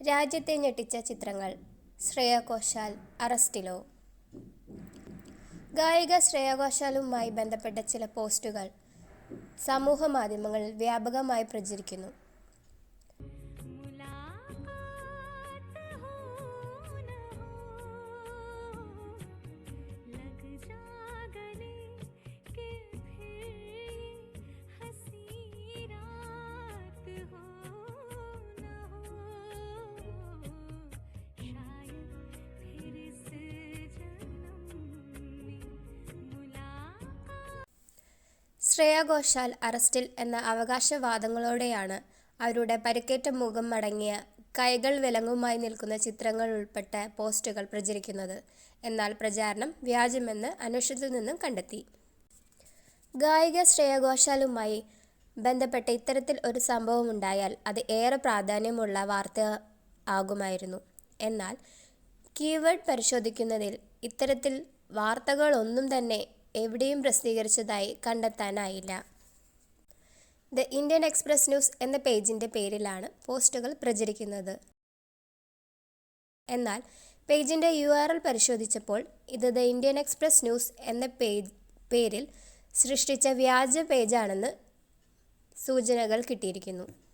രാജ്യത്തെ ഞെട്ടിച്ച ചിത്രങ്ങൾ. ശ്രേയ ഘോഷാൽ അറസ്റ്റിലോ. ഗായിക ശ്രേയ ഘോഷാലുമായി ബന്ധപ്പെട്ട ചില പോസ്റ്റുകൾ സമൂഹ മാധ്യമങ്ങളിൽ വ്യാപകമായി പ്രചരിക്കുന്നു. ശ്രേയ ഘോഷാൽ അറസ്റ്റിൽ എന്ന അവകാശവാദങ്ങളോടെയാണ് അവരുടെ പരിക്കേറ്റ മുഖം മടങ്ങിയ കൈകൾ വിലങ്ങുമായി നിൽക്കുന്ന ചിത്രങ്ങൾ ഉൾപ്പെട്ട പോസ്റ്റുകൾ പ്രചരിക്കുന്നത്. എന്നാൽ പ്രചാരണം വ്യാജമെന്ന് അന്വേഷണത്തിൽ നിന്നും കണ്ടെത്തി. ഗായിക ശ്രേയ ഘോഷാലുമായി ബന്ധപ്പെട്ട ഇത്തരത്തിൽ ഒരു സംഭവം ഉണ്ടായാൽ അത് ഏറെ പ്രാധാന്യമുള്ള വാർത്ത ആകുമായിരുന്നു. എന്നാൽ കീവേഡ് പരിശോധിക്കുന്നതിൽ ഇത്തരത്തിൽ വാർത്തകളൊന്നും തന്നെ എവിടെയും പ്രസിദ്ധീകരിച്ചതായി കണ്ടെത്താനായില്ല. ദ ഇന്ത്യൻ എക്സ്പ്രസ് ന്യൂസ് എന്ന പേജിന്റെ പേരിലാണ് പോസ്റ്റുകൾ പ്രചരിക്കുന്നത്. എന്നാൽ പേജിന്റെ യു ആർ എൽ പരിശോധിച്ചപ്പോൾ ഇത് ദ ഇന്ത്യൻ എക്സ്പ്രസ് ന്യൂസ് എന്ന പേജ് പേരിൽ സൃഷ്ടിച്ച വ്യാജ പേജാണെന്ന് സൂചനകൾ കിട്ടിയിരിക്കുന്നു.